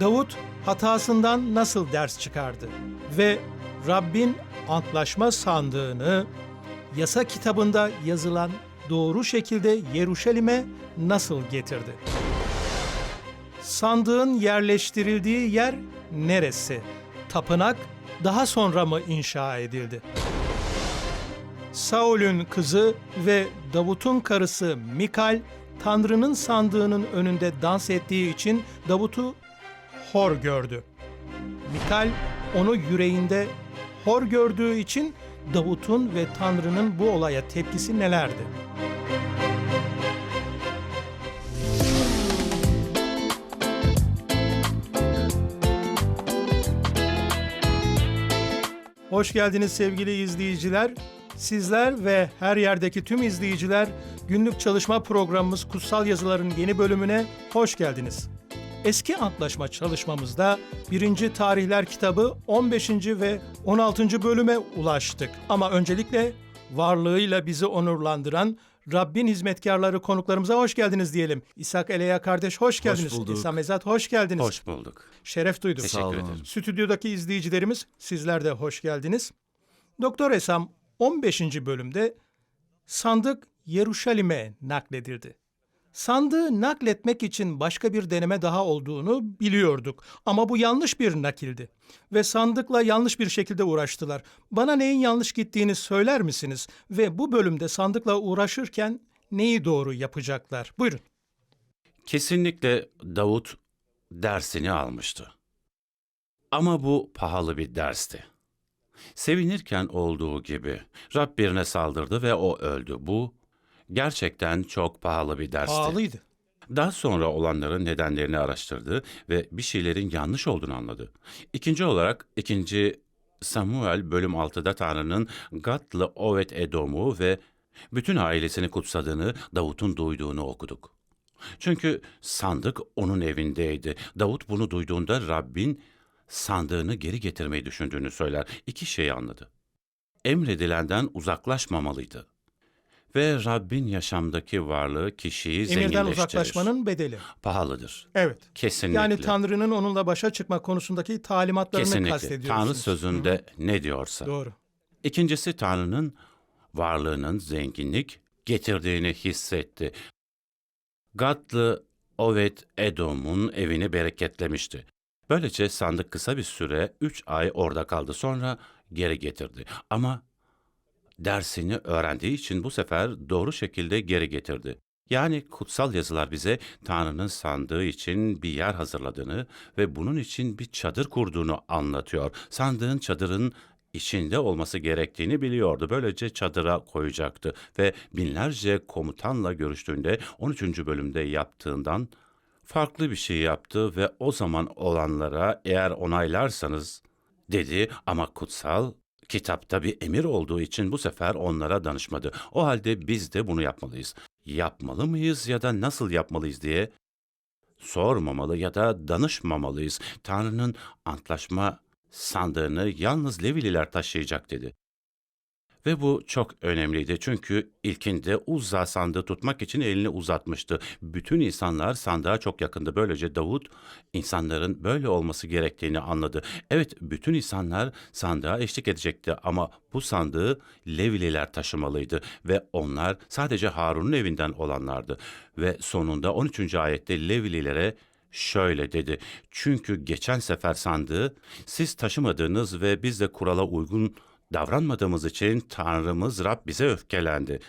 Davut hatasından nasıl ders çıkardı ve Rabbin antlaşma sandığını yasa kitabında yazılan doğru şekilde Yeruşalim'e nasıl getirdi? Sandığın yerleştirildiği yer neresi? Tapınak daha sonra mı inşa edildi? Saul'ün kızı ve Davut'un karısı Mikal, Tanrı'nın sandığının önünde dans ettiği için Davut'u hor gördü. Mikal onu yüreğinde hor gördüğü için Davut'un ve Tanrı'nın bu olaya tepkisi nelerdi? Hoş geldiniz sevgili izleyiciler. Sizler ve her yerdeki tüm izleyiciler günlük çalışma programımız Kutsal Yazıların yeni bölümüne hoş geldiniz. Eski antlaşma çalışmamızda 1. Tarihler kitabı 15. ve 16. bölüme ulaştık. Ama öncelikle varlığıyla bizi onurlandıran Rabbin hizmetkarları konuklarımıza hoş geldiniz diyelim. İshak Eleya kardeş hoş geldiniz. bulduk. İsa Mezat hoş geldiniz. Hoş bulduk. Şeref duyduk. Teşekkür ederim. Stüdyodaki izleyicilerimiz sizler de hoş geldiniz. Doktor Esam 15. bölümde sandık Yeruşalim'e nakledildi. Sandığı nakletmek için başka bir deneme daha olduğunu biliyorduk ama bu yanlış bir nakildi ve sandıkla yanlış bir şekilde uğraştılar. Bana neyin yanlış gittiğini söyler misiniz ve bu bölümde sandıkla uğraşırken neyi doğru yapacaklar? Buyurun. Kesinlikle Davut dersini almıştı. Ama bu pahalı bir dersti. Sevinirken olduğu gibi Rab birine saldırdı ve o öldü. Bu gerçekten çok pahalı bir dersti. Pahalıydı. Daha sonra olanların nedenlerini araştırdı ve bir şeylerin yanlış olduğunu anladı. İkinci olarak 2. Samuel bölüm 6'da Tanrı'nın Gatlı Ovet Edom'u ve bütün ailesini kutsadığını Davut'un duyduğunu okuduk. Çünkü sandık onun evindeydi. Davut bunu duyduğunda Rabbin sandığını geri getirmeyi düşündüğünü söyler. İki şeyi anladı. Emredilenden uzaklaşmamalıydı. Ve Rabbin yaşamdaki varlığı kişiyi Emirden zenginleştirir. uzaklaşmanın bedeli. pahalıdır. Evet. Kesinlikle. Yani Tanrı'nın onunla başa çıkma konusundaki talimatlarını Kesinlikle. kastediyorsunuz. Tanrı sözünde ne diyorsa. Doğru. İkincisi Tanrı'nın varlığının zenginlik getirdiğini hissetti. Gadlı Ovet Edom'un evini bereketlemişti. Böylece sandık kısa bir süre üç ay orada kaldı sonra geri getirdi. Ama dersini öğrendiği için bu sefer doğru şekilde geri getirdi. Yani kutsal yazılar bize Tanrı'nın sandığı için bir yer hazırladığını ve bunun için bir çadır kurduğunu anlatıyor. Sandığın çadırın içinde olması gerektiğini biliyordu. Böylece çadıra koyacaktı ve binlerce komutanla görüştüğünde 13. bölümde yaptığından farklı bir şey yaptı ve o zaman olanlara eğer onaylarsanız dedi ama kutsal kitapta bir emir olduğu için bu sefer onlara danışmadı. O halde biz de bunu yapmalıyız. Yapmalı mıyız ya da nasıl yapmalıyız diye sormamalı ya da danışmamalıyız. Tanrı'nın antlaşma sandığını yalnız Levililer taşıyacak dedi. Ve bu çok önemliydi çünkü ilkinde Uzza sandığı tutmak için elini uzatmıştı. Bütün insanlar sandığa çok yakındı. Böylece Davut insanların böyle olması gerektiğini anladı. Evet bütün insanlar sandığa eşlik edecekti ama bu sandığı Levililer taşımalıydı ve onlar sadece Harun'un evinden olanlardı. Ve sonunda 13. ayette Levililere şöyle dedi. Çünkü geçen sefer sandığı siz taşımadığınız ve biz de kurala uygun davranmadığımız için Tanrımız Rab bize öfkelendi.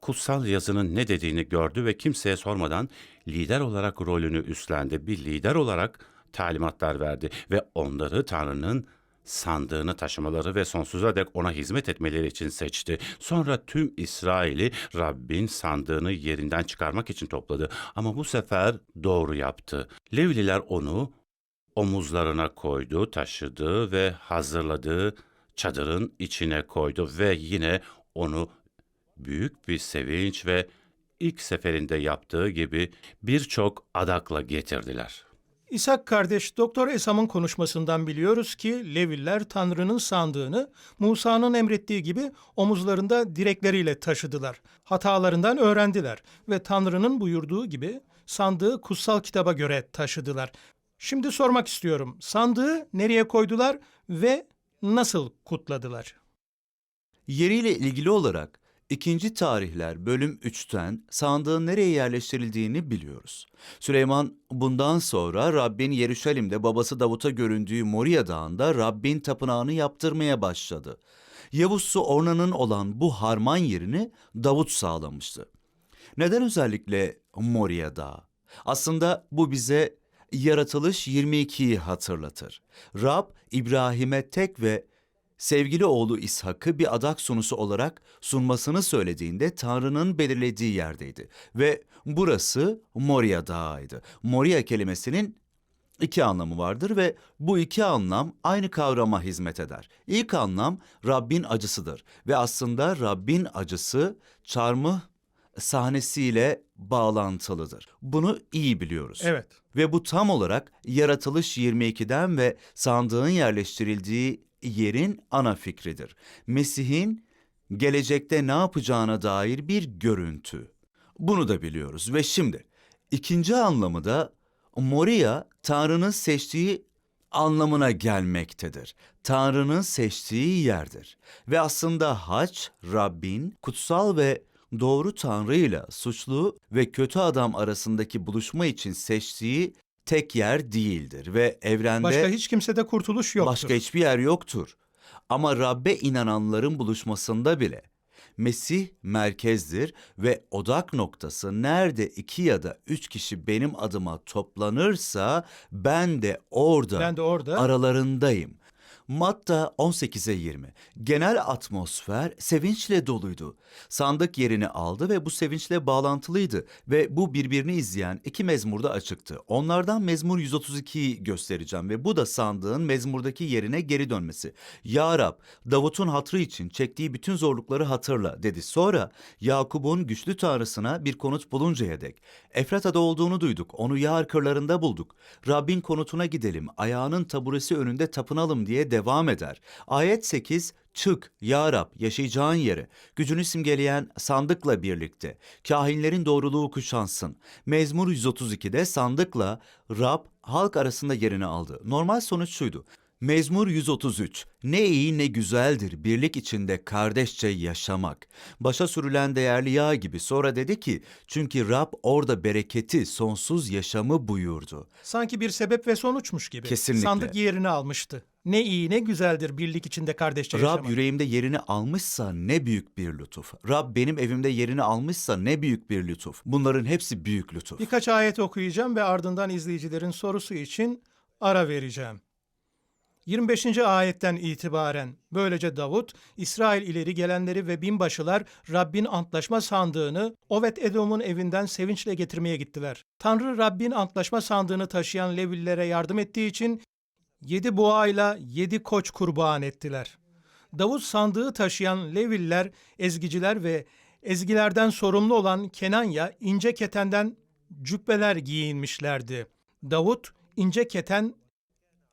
Kutsal yazının ne dediğini gördü ve kimseye sormadan lider olarak rolünü üstlendi. Bir lider olarak talimatlar verdi ve onları Tanrı'nın sandığını taşımaları ve sonsuza dek ona hizmet etmeleri için seçti. Sonra tüm İsrail'i Rabbin sandığını yerinden çıkarmak için topladı. Ama bu sefer doğru yaptı. Levliler onu omuzlarına koydu, taşıdı ve hazırladığı çadırın içine koydu ve yine onu büyük bir sevinç ve ilk seferinde yaptığı gibi birçok adakla getirdiler. İshak kardeş Doktor Esam'ın konuşmasından biliyoruz ki Leviller Tanrı'nın sandığını Musa'nın emrettiği gibi omuzlarında direkleriyle taşıdılar. Hatalarından öğrendiler ve Tanrı'nın buyurduğu gibi sandığı kutsal kitaba göre taşıdılar. Şimdi sormak istiyorum. Sandığı nereye koydular ve nasıl kutladılar? Yeriyle ilgili olarak 2. Tarihler bölüm 3'ten sandığın nereye yerleştirildiğini biliyoruz. Süleyman bundan sonra Rabbin Yeruşalim'de babası Davut'a göründüğü Moria Dağı'nda Rabbin tapınağını yaptırmaya başladı. Yavuzsu Orna'nın olan bu harman yerini Davut sağlamıştı. Neden özellikle Moria Dağı? Aslında bu bize Yaratılış 22'yi hatırlatır. Rab İbrahim'e tek ve sevgili oğlu İshak'ı bir adak sunusu olarak sunmasını söylediğinde Tanrı'nın belirlediği yerdeydi. Ve burası Moria Dağı'ydı. Moria kelimesinin iki anlamı vardır ve bu iki anlam aynı kavrama hizmet eder. İlk anlam Rabbin acısıdır ve aslında Rabbin acısı çarmıh sahnesiyle bağlantılıdır. Bunu iyi biliyoruz. Evet. Ve bu tam olarak Yaratılış 22'den ve sandığın yerleştirildiği yerin ana fikridir. Mesih'in gelecekte ne yapacağına dair bir görüntü. Bunu da biliyoruz ve şimdi ikinci anlamı da Moria Tanrı'nın seçtiği anlamına gelmektedir. Tanrı'nın seçtiği yerdir. Ve aslında haç Rabbin kutsal ve doğru Tanrı'yla suçlu ve kötü adam arasındaki buluşma için seçtiği tek yer değildir ve evrende Başka hiç kimsede kurtuluş yoktur. Başka hiçbir yer yoktur. Ama Rabbe inananların buluşmasında bile Mesih merkezdir ve odak noktası nerede iki ya da üç kişi benim adıma toplanırsa ben de orada, Ben de orada. aralarındayım. Matta 18'e 20. Genel atmosfer sevinçle doluydu. Sandık yerini aldı ve bu sevinçle bağlantılıydı ve bu birbirini izleyen iki mezmurda açıktı. Onlardan mezmur 132'yi göstereceğim ve bu da sandığın mezmurdaki yerine geri dönmesi. Ya Rab, Davut'un hatrı için çektiği bütün zorlukları hatırla dedi. Sonra Yakup'un güçlü tanrısına bir konut buluncaya dek. Efrata'da olduğunu duyduk. Onu yağar kırlarında bulduk. Rabbin konutuna gidelim. Ayağının taburesi önünde tapınalım diye devam eder. Ayet 8 Çık ya Rab yaşayacağın yere. Gücünü simgeleyen sandıkla birlikte. Kahinlerin doğruluğu kuşansın. Mezmur 132'de sandıkla Rab halk arasında yerini aldı. Normal sonuç şuydu. Mezmur 133. Ne iyi ne güzeldir birlik içinde kardeşçe yaşamak. Başa sürülen değerli yağ gibi sonra dedi ki çünkü Rab orada bereketi sonsuz yaşamı buyurdu. Sanki bir sebep ve sonuçmuş gibi. Kesinlikle. Sandık yerini almıştı. Ne iyi ne güzeldir birlik içinde kardeşçe yaşamak. Rab yüreğimde yerini almışsa ne büyük bir lütuf. Rab benim evimde yerini almışsa ne büyük bir lütuf. Bunların hepsi büyük lütuf. Birkaç ayet okuyacağım ve ardından izleyicilerin sorusu için ara vereceğim. 25. ayetten itibaren böylece Davut, İsrail ileri gelenleri ve binbaşılar Rabbin antlaşma sandığını Ovet Edom'un evinden sevinçle getirmeye gittiler. Tanrı Rabbin antlaşma sandığını taşıyan Levillere yardım ettiği için yedi boğayla yedi koç kurban ettiler. Davut sandığı taşıyan Leviller, ezgiciler ve ezgilerden sorumlu olan Kenanya ince ketenden cübbeler giyinmişlerdi. Davut ince keten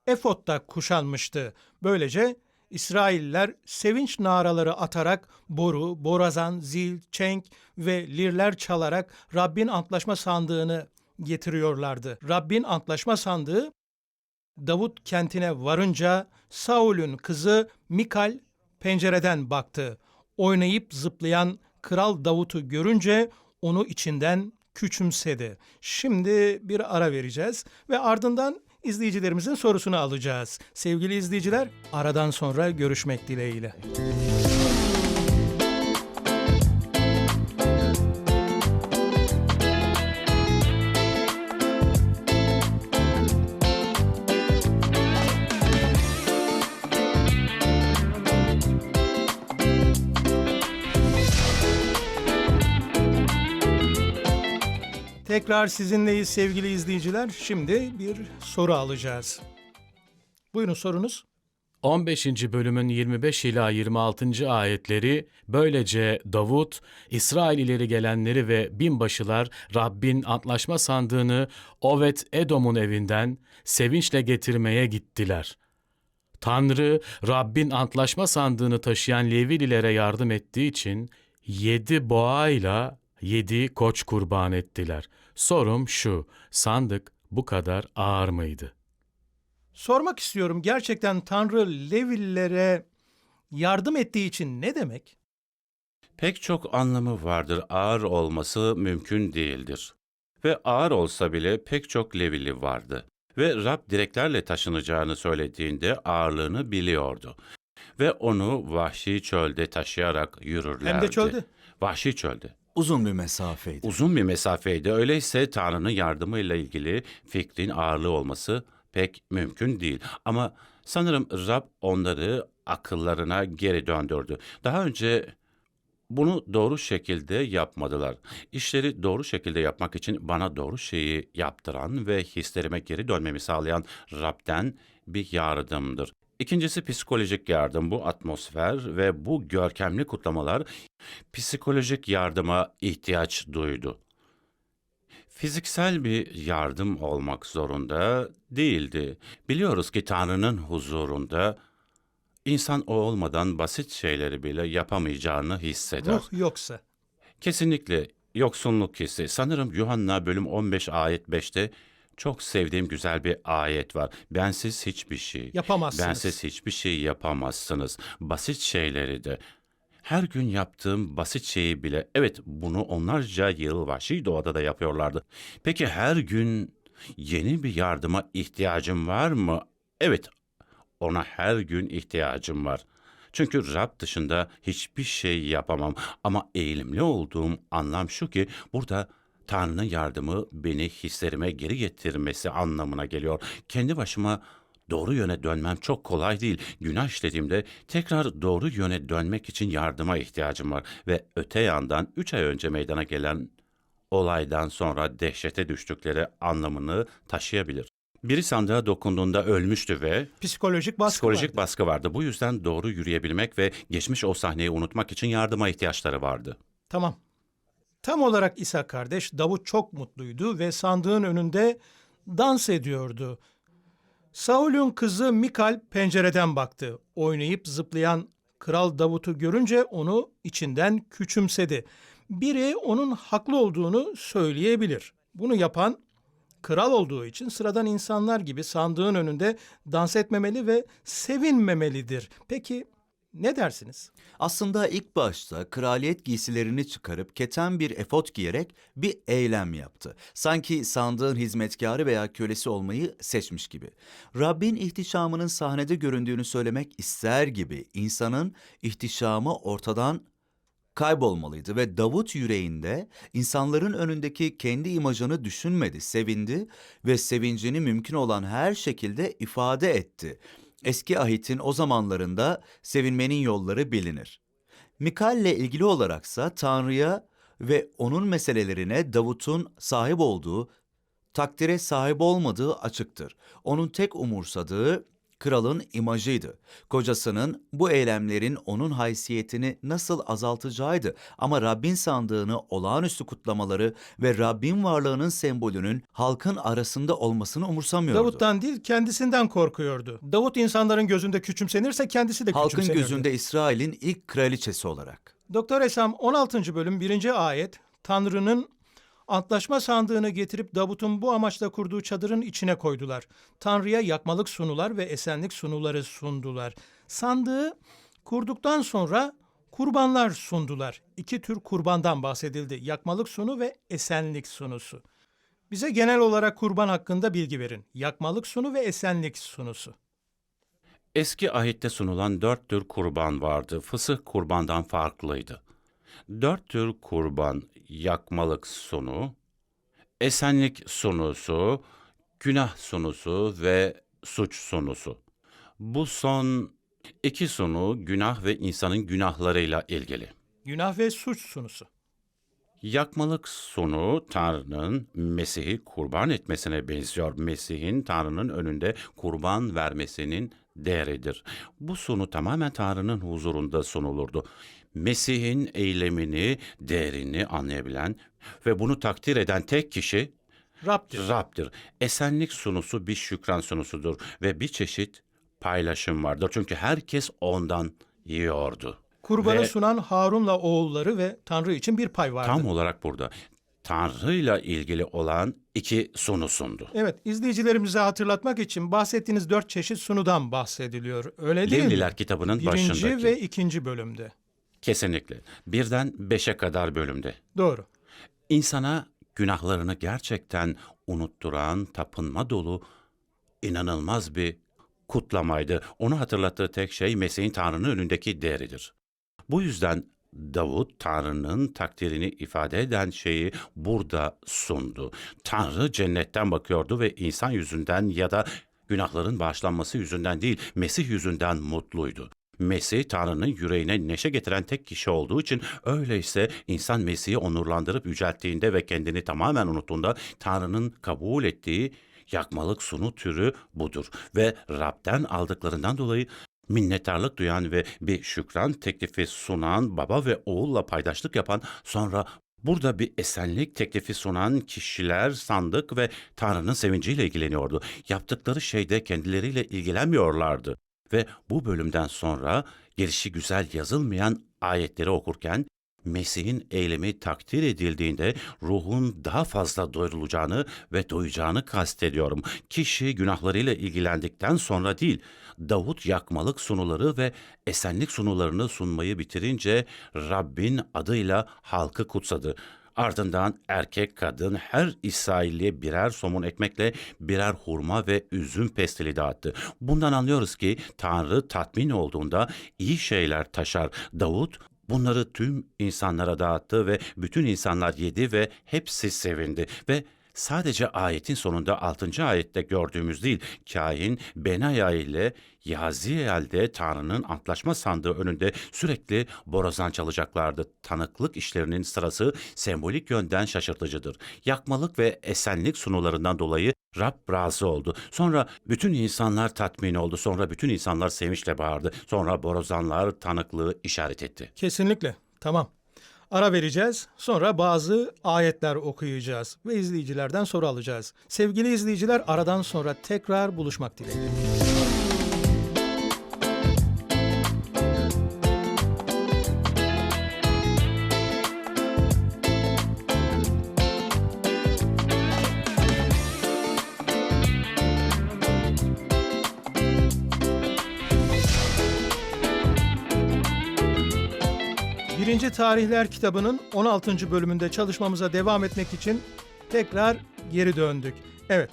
efot da kuşanmıştı. Böylece İsrailler sevinç naraları atarak boru, borazan, zil, çenk ve lirler çalarak Rabbin antlaşma sandığını getiriyorlardı. Rabbin antlaşma sandığı Davut kentine varınca Saul'ün kızı Mikal pencereden baktı. Oynayıp zıplayan Kral Davut'u görünce onu içinden küçümsedi. Şimdi bir ara vereceğiz ve ardından izleyicilerimizin sorusunu alacağız. Sevgili izleyiciler, aradan sonra görüşmek dileğiyle. Tekrar sizinleyiz sevgili izleyiciler. Şimdi bir soru alacağız. Buyurun sorunuz. 15. bölümün 25 ila 26. ayetleri böylece Davut, İsrail ileri gelenleri ve binbaşılar Rabbin antlaşma sandığını Ovet Edom'un evinden sevinçle getirmeye gittiler. Tanrı Rabbin antlaşma sandığını taşıyan Levililere yardım ettiği için yedi boğayla yedi koç kurban ettiler. Sorum şu, sandık bu kadar ağır mıydı? Sormak istiyorum gerçekten Tanrı Levillere yardım ettiği için ne demek? Pek çok anlamı vardır. Ağır olması mümkün değildir. Ve ağır olsa bile pek çok levili vardı. Ve Rab direklerle taşınacağını söylediğinde ağırlığını biliyordu. Ve onu vahşi çölde taşıyarak yürürlerdi. Hem de çölde. Vahşi çölde. Uzun bir mesafeydi. Uzun bir mesafeydi. Öyleyse Tanrı'nın yardımıyla ilgili fikrin ağırlığı olması pek mümkün değil. Ama sanırım Rab onları akıllarına geri döndürdü. Daha önce bunu doğru şekilde yapmadılar. İşleri doğru şekilde yapmak için bana doğru şeyi yaptıran ve hislerime geri dönmemi sağlayan Rab'den bir yardımdır. İkincisi psikolojik yardım. Bu atmosfer ve bu görkemli kutlamalar psikolojik yardıma ihtiyaç duydu. Fiziksel bir yardım olmak zorunda değildi. Biliyoruz ki Tanrı'nın huzurunda insan o olmadan basit şeyleri bile yapamayacağını hisseder. Ruh yoksa. Kesinlikle yoksunluk hissi. Sanırım Yuhanna bölüm 15 ayet 5'te çok sevdiğim güzel bir ayet var. Bensiz hiçbir şey. Yapamazsınız. Bensiz hiçbir şey yapamazsınız. Basit şeyleri de. Her gün yaptığım basit şeyi bile, evet bunu onlarca yıl vahşi doğada da yapıyorlardı. Peki her gün yeni bir yardıma ihtiyacım var mı? Evet, ona her gün ihtiyacım var. Çünkü Rab dışında hiçbir şey yapamam. Ama eğilimli olduğum anlam şu ki burada Tanrı'nın yardımı beni hislerime geri getirmesi anlamına geliyor. Kendi başıma doğru yöne dönmem çok kolay değil. Günah işlediğimde tekrar doğru yöne dönmek için yardıma ihtiyacım var. Ve öte yandan üç ay önce meydana gelen olaydan sonra dehşete düştükleri anlamını taşıyabilir. Biri sandığa dokunduğunda ölmüştü ve Psikolojik baskı psikolojik vardı. baskı vardı. Bu yüzden doğru yürüyebilmek ve geçmiş o sahneyi unutmak için yardıma ihtiyaçları vardı. Tamam. Tam olarak İsa kardeş Davut çok mutluydu ve sandığın önünde dans ediyordu. Saul'ün kızı Mikal pencereden baktı. Oynayıp zıplayan Kral Davut'u görünce onu içinden küçümsedi. Biri onun haklı olduğunu söyleyebilir. Bunu yapan kral olduğu için sıradan insanlar gibi sandığın önünde dans etmemeli ve sevinmemelidir. Peki ne dersiniz? Aslında ilk başta kraliyet giysilerini çıkarıp keten bir efot giyerek bir eylem yaptı. Sanki sandığın hizmetkarı veya kölesi olmayı seçmiş gibi. Rabbin ihtişamının sahnede göründüğünü söylemek ister gibi insanın ihtişamı ortadan kaybolmalıydı ve Davut yüreğinde insanların önündeki kendi imajını düşünmedi, sevindi ve sevincini mümkün olan her şekilde ifade etti. Eski ahitin o zamanlarında sevinmenin yolları bilinir. Mikal'le ilgili olaraksa Tanrı'ya ve onun meselelerine Davut'un sahip olduğu, takdire sahip olmadığı açıktır. Onun tek umursadığı kralın imajıydı. Kocasının bu eylemlerin onun haysiyetini nasıl azaltacağıydı ama Rabbin sandığını olağanüstü kutlamaları ve Rabbin varlığının sembolünün halkın arasında olmasını umursamıyordu. Davut'tan değil kendisinden korkuyordu. Davut insanların gözünde küçümsenirse kendisi de Halkın küçümsenirdi. gözünde İsrail'in ilk kraliçesi olarak. Doktor Esam 16. bölüm 1. ayet Tanrı'nın antlaşma sandığını getirip Davut'un bu amaçla kurduğu çadırın içine koydular. Tanrı'ya yakmalık sunular ve esenlik sunuları sundular. Sandığı kurduktan sonra kurbanlar sundular. İki tür kurbandan bahsedildi. Yakmalık sunu ve esenlik sunusu. Bize genel olarak kurban hakkında bilgi verin. Yakmalık sunu ve esenlik sunusu. Eski ahitte sunulan dört tür kurban vardı. Fısıh kurbandan farklıydı. Dört tür kurban, yakmalık sunu, esenlik sunusu, günah sunusu ve suç sunusu. Bu son iki sunu günah ve insanın günahlarıyla ilgili. Günah ve suç sunusu. Yakmalık sonu Tanrı'nın Mesih'i kurban etmesine benziyor. Mesih'in Tanrı'nın önünde kurban vermesinin değeridir. Bu sunu tamamen Tanrı'nın huzurunda sunulurdu. Mesih'in eylemini, değerini anlayabilen ve bunu takdir eden tek kişi Rab'dir. Rab'dir. Esenlik sunusu bir şükran sunusudur ve bir çeşit paylaşım vardır. Çünkü herkes ondan yiyordu. Kurbanı Ve- sunan Harun'la oğulları ve Tanrı için bir pay vardı. Tam olarak burada Tanrı'yla ilgili olan iki sunu sundu. Evet, izleyicilerimize hatırlatmak için bahsettiğiniz dört çeşit sunudan bahsediliyor. Öyle değil Levliler mi? kitabının Birinci başındaki. ve ikinci bölümde. Kesinlikle. Birden beşe kadar bölümde. Doğru. İnsana günahlarını gerçekten unutturan, tapınma dolu, inanılmaz bir kutlamaydı. Onu hatırlattığı tek şey Mesih'in Tanrı'nın önündeki değeridir. Bu yüzden Davut Tanrı'nın takdirini ifade eden şeyi burada sundu. Tanrı cennetten bakıyordu ve insan yüzünden ya da günahların bağışlanması yüzünden değil, Mesih yüzünden mutluydu. Mesih Tanrı'nın yüreğine neşe getiren tek kişi olduğu için öyleyse insan Mesih'i onurlandırıp yücelttiğinde ve kendini tamamen unuttuğunda Tanrı'nın kabul ettiği yakmalık sunu türü budur. Ve Rab'den aldıklarından dolayı minnettarlık duyan ve bir şükran teklifi sunan baba ve oğulla paydaşlık yapan sonra Burada bir esenlik teklifi sunan kişiler sandık ve Tanrı'nın sevinciyle ilgileniyordu. Yaptıkları şeyde kendileriyle ilgilenmiyorlardı. Ve bu bölümden sonra gelişi güzel yazılmayan ayetleri okurken Mesih'in eylemi takdir edildiğinde ruhun daha fazla doyurulacağını ve doyacağını kastediyorum. Kişi günahlarıyla ilgilendikten sonra değil, Davut yakmalık sunuları ve esenlik sunularını sunmayı bitirince Rabbin adıyla halkı kutsadı. Ardından erkek kadın her İsrailliye birer somun ekmekle birer hurma ve üzüm pestili dağıttı. Bundan anlıyoruz ki Tanrı tatmin olduğunda iyi şeyler taşar. Davut bunları tüm insanlara dağıttı ve bütün insanlar yedi ve hepsi sevindi ve Sadece ayetin sonunda 6. ayette gördüğümüz değil, kahin Benaya ile Yaziyel'de Tanrı'nın antlaşma sandığı önünde sürekli borazan çalacaklardı. Tanıklık işlerinin sırası sembolik yönden şaşırtıcıdır. Yakmalık ve esenlik sunularından dolayı Rab razı oldu. Sonra bütün insanlar tatmin oldu. Sonra bütün insanlar sevinçle bağırdı. Sonra borazanlar tanıklığı işaret etti. Kesinlikle. Tamam. Ara vereceğiz. Sonra bazı ayetler okuyacağız ve izleyicilerden soru alacağız. Sevgili izleyiciler aradan sonra tekrar buluşmak dileğiyle. Tarihler kitabının 16. bölümünde çalışmamıza devam etmek için tekrar geri döndük. Evet,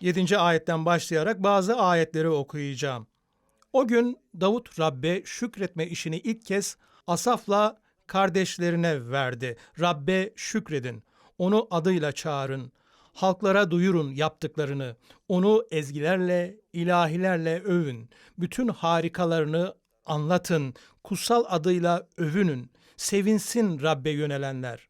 7. ayetten başlayarak bazı ayetleri okuyacağım. O gün Davut Rabbe şükretme işini ilk kez Asaf'la kardeşlerine verdi. Rabbe şükredin, onu adıyla çağırın, halklara duyurun yaptıklarını, onu ezgilerle, ilahilerle övün, bütün harikalarını anlatın, kutsal adıyla övünün, sevinsin Rabbe yönelenler.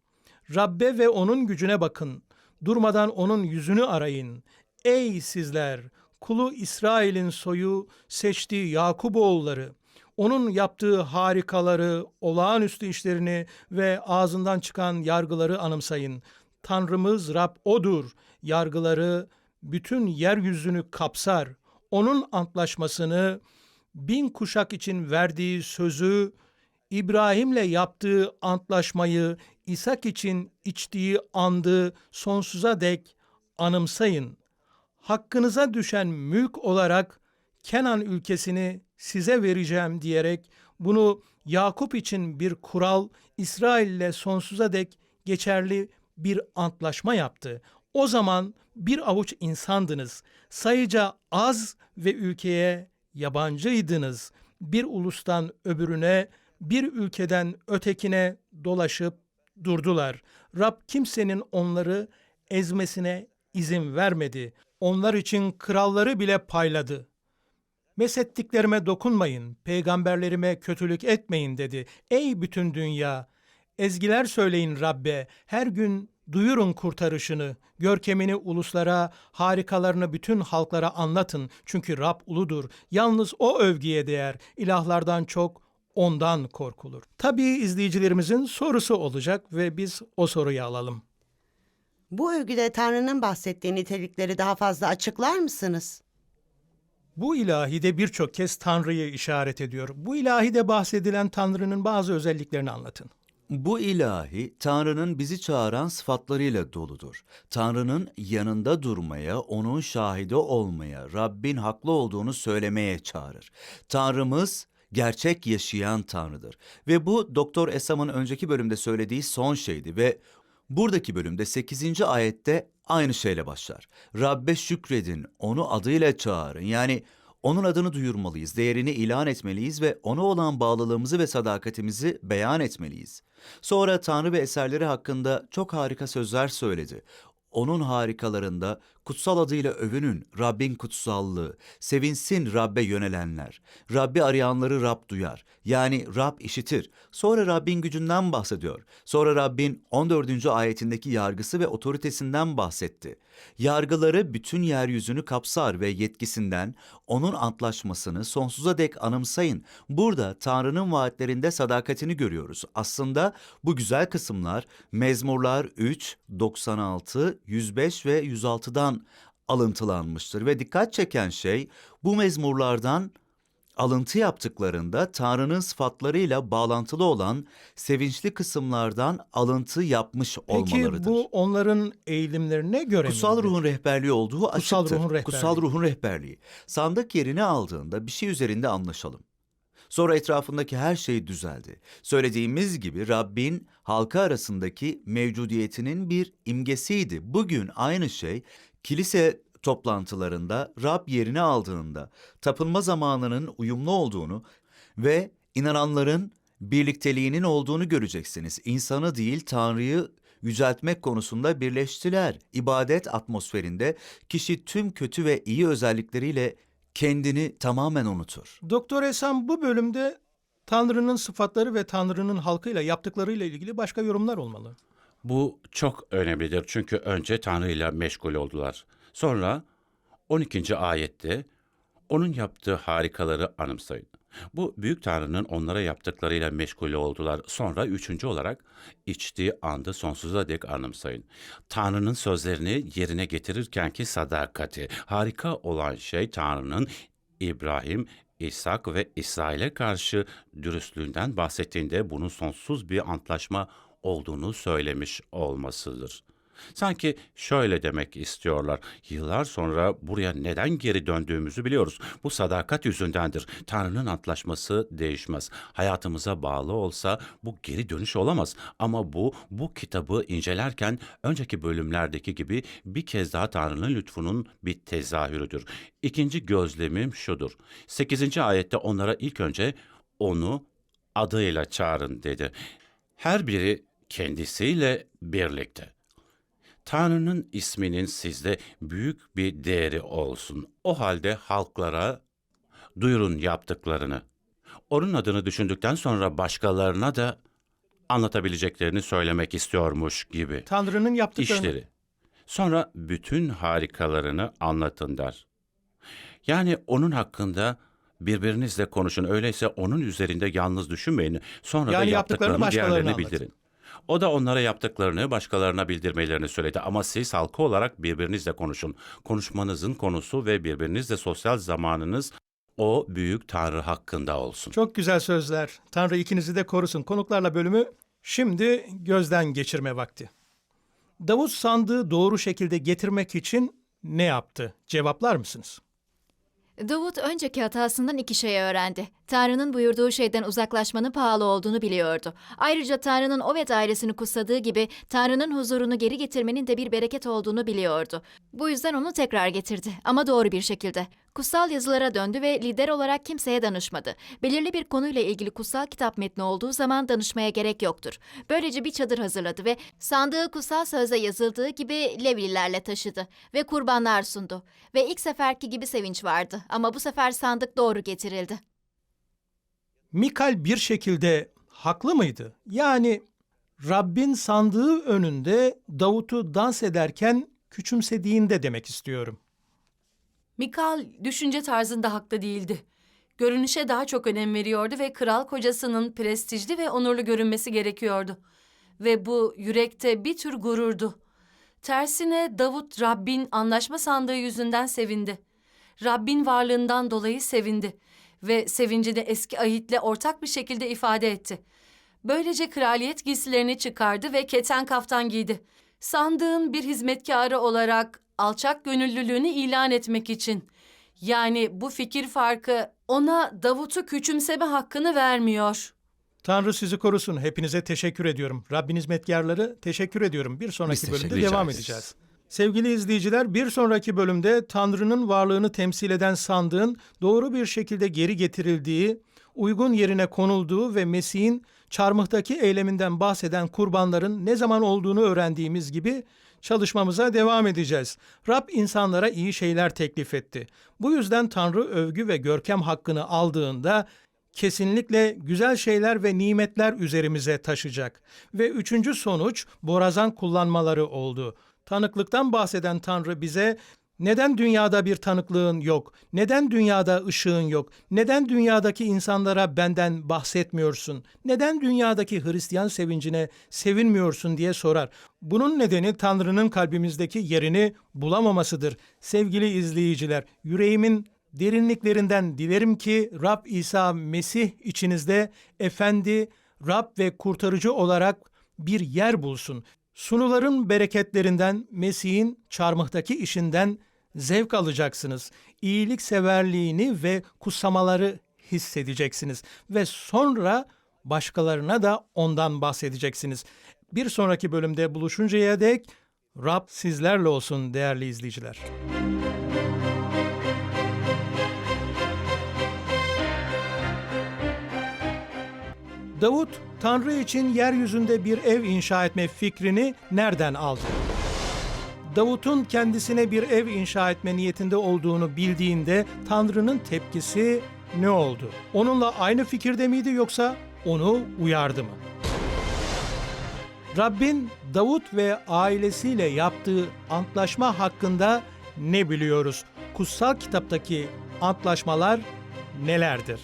Rabbe ve onun gücüne bakın, durmadan onun yüzünü arayın. Ey sizler, kulu İsrail'in soyu, seçtiği Yakup oğulları, onun yaptığı harikaları, olağanüstü işlerini ve ağzından çıkan yargıları anımsayın. Tanrımız Rab odur. Yargıları bütün yeryüzünü kapsar. Onun antlaşmasını, bin kuşak için verdiği sözü, İbrahim'le yaptığı antlaşmayı, İshak için içtiği andı sonsuza dek anımsayın. Hakkınıza düşen mülk olarak Kenan ülkesini size vereceğim diyerek Bunu Yakup için bir kural, İsrail ile sonsuza dek geçerli bir antlaşma yaptı. O zaman bir avuç insandınız. Sayıca az ve ülkeye yabancıydınız. Bir ulustan öbürüne, bir ülkeden ötekine dolaşıp durdular. Rab kimsenin onları ezmesine izin vermedi. Onlar için kralları bile payladı. Mesettiklerime dokunmayın, peygamberlerime kötülük etmeyin dedi. Ey bütün dünya! Ezgiler söyleyin Rabbe, her gün duyurun kurtarışını, görkemini uluslara, harikalarını bütün halklara anlatın. Çünkü Rab uludur, yalnız O övgüye değer, ilahlardan çok ondan korkulur. Tabii izleyicilerimizin sorusu olacak ve biz o soruyu alalım. Bu övgüde Tanrı'nın bahsettiği nitelikleri daha fazla açıklar mısınız? Bu ilahide birçok kez Tanrı'yı işaret ediyor. Bu ilahide bahsedilen Tanrı'nın bazı özelliklerini anlatın. Bu ilahi Tanrı'nın bizi çağıran sıfatlarıyla doludur. Tanrı'nın yanında durmaya, onun şahidi olmaya, Rabbin haklı olduğunu söylemeye çağırır. Tanrımız gerçek yaşayan Tanrı'dır. Ve bu Doktor Esam'ın önceki bölümde söylediği son şeydi ve buradaki bölümde 8. ayette aynı şeyle başlar. Rabbe şükredin, onu adıyla çağırın. Yani onun adını duyurmalıyız, değerini ilan etmeliyiz ve ona olan bağlılığımızı ve sadakatimizi beyan etmeliyiz. Sonra Tanrı ve eserleri hakkında çok harika sözler söyledi. Onun harikalarında kutsal adıyla övünün Rabbin kutsallığı, sevinsin Rabbe yönelenler. Rabbi arayanları Rab duyar. Yani Rab işitir. Sonra Rabbin gücünden bahsediyor. Sonra Rabbin 14. ayetindeki yargısı ve otoritesinden bahsetti. Yargıları bütün yeryüzünü kapsar ve yetkisinden onun antlaşmasını sonsuza dek anımsayın. Burada Tanrı'nın vaatlerinde sadakatini görüyoruz. Aslında bu güzel kısımlar Mezmurlar 3, 96, 105 ve 106'dan alıntılanmıştır ve dikkat çeken şey bu mezmurlardan alıntı yaptıklarında Tanrı'nın sıfatlarıyla bağlantılı olan sevinçli kısımlardan alıntı yapmış Peki olmalarıdır. bu onların eğilimlerine göre Kutsal ruhun rehberliği olduğu Kutsal açıktır. ruhun rehberliği. Kutsal ruhun rehberliği. Sandık yerini aldığında bir şey üzerinde anlaşalım. Sonra etrafındaki her şey düzeldi. Söylediğimiz gibi Rabbin halka arasındaki mevcudiyetinin bir imgesiydi. Bugün aynı şey kilise toplantılarında Rab yerini aldığında tapınma zamanının uyumlu olduğunu ve inananların birlikteliğinin olduğunu göreceksiniz. İnsanı değil Tanrı'yı yüceltmek konusunda birleştiler. İbadet atmosferinde kişi tüm kötü ve iyi özellikleriyle kendini tamamen unutur. Doktor Esam bu bölümde Tanrı'nın sıfatları ve Tanrı'nın halkıyla yaptıklarıyla ilgili başka yorumlar olmalı. Bu çok önemlidir çünkü önce Tanrı ile meşgul oldular. Sonra 12. ayette onun yaptığı harikaları anımsayın. Bu büyük Tanrı'nın onlara yaptıklarıyla meşgul oldular. Sonra üçüncü olarak içtiği andı sonsuza dek anımsayın. Tanrı'nın sözlerini yerine getirirkenki sadakati. Harika olan şey Tanrı'nın İbrahim, İshak ve İsrail'e karşı dürüstlüğünden bahsettiğinde bunun sonsuz bir antlaşma olduğunu söylemiş olmasıdır. Sanki şöyle demek istiyorlar. Yıllar sonra buraya neden geri döndüğümüzü biliyoruz. Bu sadakat yüzündendir. Tanrı'nın antlaşması değişmez. Hayatımıza bağlı olsa bu geri dönüş olamaz. Ama bu, bu kitabı incelerken önceki bölümlerdeki gibi bir kez daha Tanrı'nın lütfunun bir tezahürüdür. İkinci gözlemim şudur. 8. ayette onlara ilk önce onu adıyla çağırın dedi. Her biri kendisiyle birlikte. Tanrı'nın isminin sizde büyük bir değeri olsun. O halde halklara duyurun yaptıklarını. Onun adını düşündükten sonra başkalarına da anlatabileceklerini söylemek istiyormuş gibi. Tanrı'nın yaptıklarını İşleri. Sonra bütün harikalarını anlatın der. Yani onun hakkında birbirinizle konuşun. Öyleyse onun üzerinde yalnız düşünmeyin. Sonra Yani da yaptıklarını yaptıklarını başkalarına diğerlerine anlatın. bildirin. O da onlara yaptıklarını başkalarına bildirmelerini söyledi. Ama siz halka olarak birbirinizle konuşun. Konuşmanızın konusu ve birbirinizle sosyal zamanınız o büyük Tanrı hakkında olsun. Çok güzel sözler. Tanrı ikinizi de korusun. Konuklarla bölümü şimdi gözden geçirme vakti. Davut sandığı doğru şekilde getirmek için ne yaptı? Cevaplar mısınız? Davut önceki hatasından iki şey öğrendi. Tanrı'nın buyurduğu şeyden uzaklaşmanın pahalı olduğunu biliyordu. Ayrıca Tanrı'nın Ovet ailesini kutsadığı gibi Tanrı'nın huzurunu geri getirmenin de bir bereket olduğunu biliyordu. Bu yüzden onu tekrar getirdi ama doğru bir şekilde. Kutsal yazılara döndü ve lider olarak kimseye danışmadı. Belirli bir konuyla ilgili kutsal kitap metni olduğu zaman danışmaya gerek yoktur. Böylece bir çadır hazırladı ve sandığı kutsal sözde yazıldığı gibi Levlilerle taşıdı ve kurbanlar sundu. Ve ilk seferki gibi sevinç vardı ama bu sefer sandık doğru getirildi. Mikal bir şekilde haklı mıydı? Yani Rabbin sandığı önünde Davut'u dans ederken küçümsediğinde demek istiyorum. Mikal düşünce tarzında haklı değildi. Görünüşe daha çok önem veriyordu ve kral kocasının prestijli ve onurlu görünmesi gerekiyordu. Ve bu yürekte bir tür gururdu. Tersine Davut Rabbin anlaşma sandığı yüzünden sevindi. Rabbin varlığından dolayı sevindi ve sevincini eski ahitle ortak bir şekilde ifade etti. Böylece kraliyet giysilerini çıkardı ve keten kaftan giydi. Sandığın bir hizmetkarı olarak alçak gönüllülüğünü ilan etmek için. Yani bu fikir farkı ona Davut'u küçümseme hakkını vermiyor. Tanrı sizi korusun. Hepinize teşekkür ediyorum. Rabbin hizmetkarları teşekkür ediyorum. Bir sonraki bölümde devam ederiz. edeceğiz. Sevgili izleyiciler, bir sonraki bölümde Tanrı'nın varlığını temsil eden sandığın doğru bir şekilde geri getirildiği, uygun yerine konulduğu ve Mesih'in çarmıhtaki eyleminden bahseden kurbanların ne zaman olduğunu öğrendiğimiz gibi çalışmamıza devam edeceğiz. Rab insanlara iyi şeyler teklif etti. Bu yüzden Tanrı övgü ve görkem hakkını aldığında kesinlikle güzel şeyler ve nimetler üzerimize taşıyacak. Ve üçüncü sonuç borazan kullanmaları oldu. Tanıklıktan bahseden Tanrı bize neden dünyada bir tanıklığın yok? Neden dünyada ışığın yok? Neden dünyadaki insanlara benden bahsetmiyorsun? Neden dünyadaki Hristiyan sevincine sevinmiyorsun diye sorar. Bunun nedeni Tanrı'nın kalbimizdeki yerini bulamamasıdır. Sevgili izleyiciler, yüreğimin derinliklerinden dilerim ki Rab İsa Mesih içinizde efendi, Rab ve kurtarıcı olarak bir yer bulsun. Sunuların bereketlerinden, Mesih'in çarmıhtaki işinden zevk alacaksınız. İyilik severliğini ve kutsamaları hissedeceksiniz ve sonra başkalarına da ondan bahsedeceksiniz. Bir sonraki bölümde buluşuncaya dek Rab sizlerle olsun değerli izleyiciler. Davut, Tanrı için yeryüzünde bir ev inşa etme fikrini nereden aldı? Davut'un kendisine bir ev inşa etme niyetinde olduğunu bildiğinde Tanrı'nın tepkisi ne oldu? Onunla aynı fikirde miydi yoksa onu uyardı mı? Rabbin Davut ve ailesiyle yaptığı antlaşma hakkında ne biliyoruz? Kutsal kitaptaki antlaşmalar nelerdir?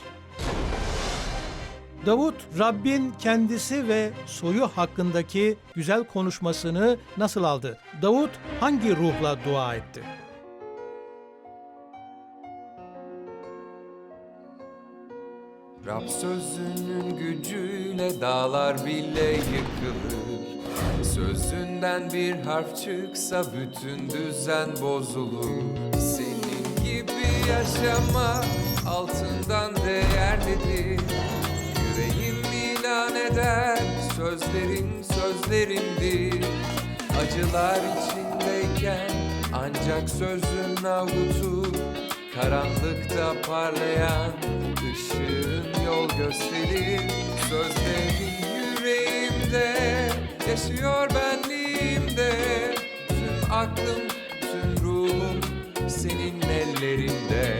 Davut, Rabbin kendisi ve soyu hakkındaki güzel konuşmasını nasıl aldı? Davut hangi ruhla dua etti? Rab sözünün gücüyle dağlar bile yıkılır Sözünden bir harf çıksa bütün düzen bozulur Senin gibi yaşamak altından değerlidir ilan eder sözlerin sözlerimdir Acılar içindeyken ancak sözün avutur Karanlıkta parlayan ışığın yol gösterir Sözlerin yüreğimde yaşıyor benliğimde. Tüm aklım, tüm ruhum senin ellerinde